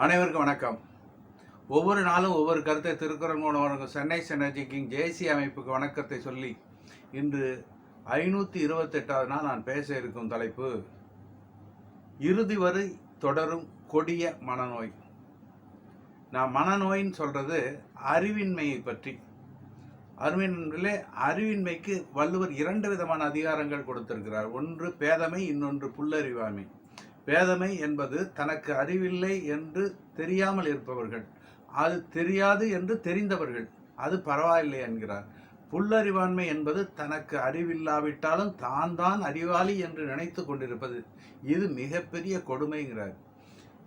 அனைவருக்கும் வணக்கம். ஒவ்வொரு நாளும் ஒவ்வொரு கருத்தை திருக்குறள் மூலம் வழங்கும் சென்னை செனர்ஜி கிங் ஜேசி அமைப்புக்கு வணக்கத்தை சொல்லி இன்று ஐநூற்றி இருபத்தெட்டாவது நாள் நான் பேச இருக்கும் தலைப்பு இறுதி வரை தொடரும் கொடிய மனநோய். நான் மனநோயின்னு சொல்கிறது அறிவின்மையை பற்றி. அறிவின்மையிலே அறிவின்மைக்கு வள்ளுவர் இரண்டு விதமான அதிகாரங்கள் கொடுத்திருக்கிறார். ஒன்று பேதமை இன்னொன்று புல்லறிவாமை. வேதமை என்பது தனக்கு அறிவில்லை என்று தெரியாமல் இருப்பவர்கள். அது தெரியாது என்று தெரிந்தவர்கள். அது பரவாயில்லை என்கிறார். புல்லறிவாண்மை என்பது தனக்கு அறிவில்லாவிட்டாலும் தான் தான் அறிவாளி என்று நினைத்து கொண்டிருப்பது. இது மிகப்பெரிய கொடுமைங்கிறார்.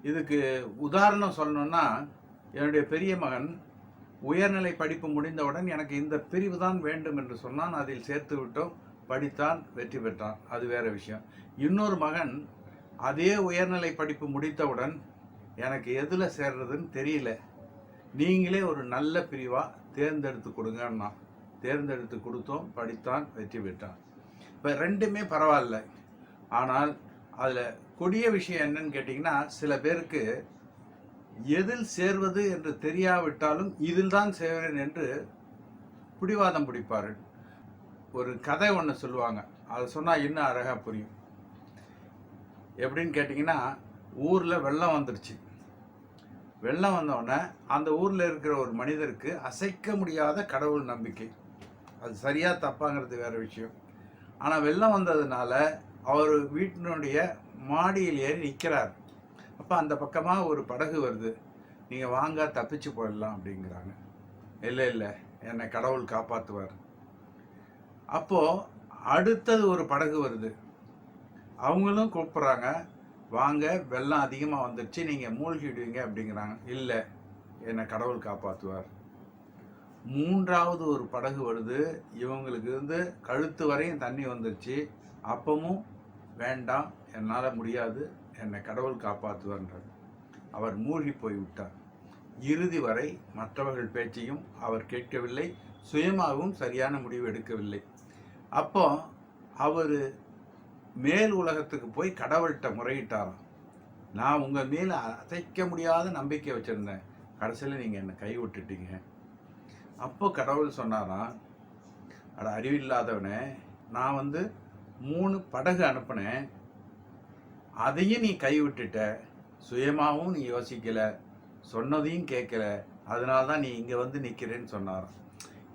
இதுக்கு உதாரணம் சொல்லணும்னா என்னுடைய பெரிய மகன் உயர்நிலை படிப்பு முடிந்தவுடன் எனக்கு இந்த பிரிவு தான் வேண்டும் என்று சொன்னான். அதில் சேர்த்து விட்டோம். படித்தான் வெற்றி பெற்றான். அது வேற விஷயம். இன்னொரு மகன் அதே உயர்நிலை படிப்பு முடித்தவுடன் எனக்கு எதில் சேர்றதுன்னு தெரியல. நீங்களே ஒரு நல்ல பிரிவாக தேர்ந்தெடுத்து கொடுங்கன்னா தேர்ந்தெடுத்து கொடுத்தோம் படித்தான் வெற்றி பெற்றான். இப்போ ரெண்டுமே பரவாயில்ல. ஆனால் அதில் கொடிய விஷயம் என்னன்னு கேட்டிங்கன்னா சில பேருக்கு எதில் சேர்வது என்று தெரியாவிட்டாலும் இதில் தான் சேர்வேன் என்று பிடிவாதம் பிடிப்பார்கள். ஒரு கதை ஒன்று சொல்லுவாங்க. அதை சொன்னால் இன்னும் அழகாக புரியும். எப்படின்னு கேட்டிங்கன்னா ஊரில் வெள்ளம் வந்துருச்சு. வெள்ளம் வந்தோடனே அந்த ஊரில் இருக்கிற ஒரு மனிதருக்கு அசைக்க முடியாத கடவுள் நம்பிக்கை. அது சரியாக தப்பாங்கிறது வேறு விஷயம். ஆனால் வெள்ளம் வந்ததுனால அவர் வீட்டினுடைய மாடியில் ஏறி நிற்கிறார் அப்போ அந்த பக்கமாக ஒரு படகு வருது. நீங்கள் வாங்க தப்பிச்சு போயிடலாம் அப்படிங்கிறாங்க. இல்லை இல்லை என்னை கடவுள் காப்பாற்றுவார் அப்போது அடுத்தது ஒரு படகு வருது. அவங்களும் கூப்பிட்றாங்க வாங்க வெள்ளம் அதிகமாக வந்துடுச்சு நீங்கள் மூழ்கிடுவீங்க அப்படிங்கிறாங்க. இல்லை என்னை கடவுள் காப்பாற்றுவார் மூன்றாவது ஒரு படகு வருது. இவங்களுக்கு இருந்து கழுத்து வரையும் தண்ணி வந்துடுச்சு அப்பவும் வேண்டாம் என்னால் முடியாது என்னை கடவுள் காப்பாற்றுவார்ன்றார் அவர் மூழ்கி போய் விட்டார் இறுதி வரை மற்றவர்கள் பேச்சையும் அவர் கேட்கவில்லை சுயமாகவும் சரியான முடிவு எடுக்கவில்லை. அப்போ அவர் மேல் உலகத்துக்கு போய் கடவுள்கிட்ட முறையிட்டாராம் நான் உங்கள் மேல் அசைக்க முடியாத நம்பிக்கை வச்சுருந்தேன். கடைசியில் நீங்கள் என்னை கை விட்டுட்டீங்க அப்போ கடவுள் சொன்னாராம் அட அறிவில்லாதவனே நான் வந்து மூணு படகு அனுப்புனேன். அதையும் நீ கை விட்டுட்ட சுயமாகவும் நீ யோசிக்கலை. சொன்னதையும் கேட்கல. அதனால தான் நீ இங்கே வந்து நிற்கிறேன்னு சொன்னார்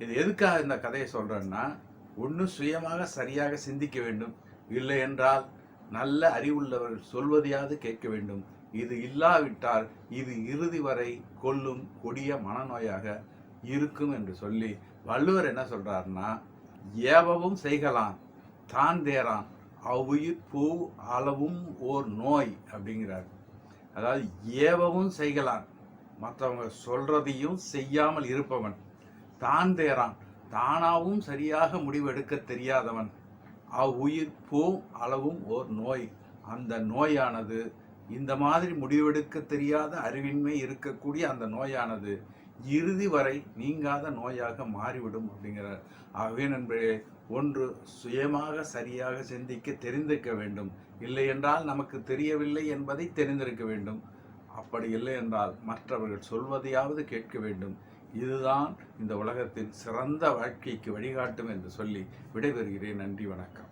இது எதுக்காக இந்த கதையை சொல்கிறேன்னா ஒன்று சுயமாக சரியாக சிந்திக்க வேண்டும். இல்லை என்றால் நல்ல அறிவுள்ளவர்கள் சொல்வதையாவது கேட்க வேண்டும். இது இல்லாவிட்டால் இது இறுதி வரை கொல்லும் கொடிய மனநோயாக இருக்கும் என்று சொல்லி வள்ளுவர் என்ன சொல்றாருன்னா ஏவவும் செய்கலாம் தான் தேரான் அவ்வுயிர் பூ அளவும் ஓர் நோய் அப்படிங்கிறார். அதாவது ஏவவும் செய்கலாம் மற்றவங்க சொல்றதையும் செய்யாமல் இருப்பவன். தான் தேரான் தானாவும் சரியாக முடிவெடுக்க தெரியாதவன். அவ்வுயிர் பூ அளவும் ஓர் நோய். அந்த நோயானது இந்த மாதிரி முடிவெடுக்க தெரியாத அறிவின்மை இருக்கக்கூடிய அந்த நோயானது இறுதி வரை நீங்காத நோயாக மாறிவிடும் அப்படிங்கிறார். ஆகவே நண்பர்களே ஒன்று சுயமாக சரியாக சிந்திக்க தெரிந்திருக்க வேண்டும். இல்லை என்றால் நமக்கு தெரியவில்லை என்பதை தெரிந்திருக்க வேண்டும். அப்படி இல்லை என்றால் மற்றவர்கள் சொல்வதையாவது கேட்க வேண்டும். இதுதான் இந்த உலகத்தின் சிறந்த வாழ்க்கைக்கு வழிகாட்டும் என்று சொல்லி விடைபெறுகிறேன். நன்றி வணக்கம்.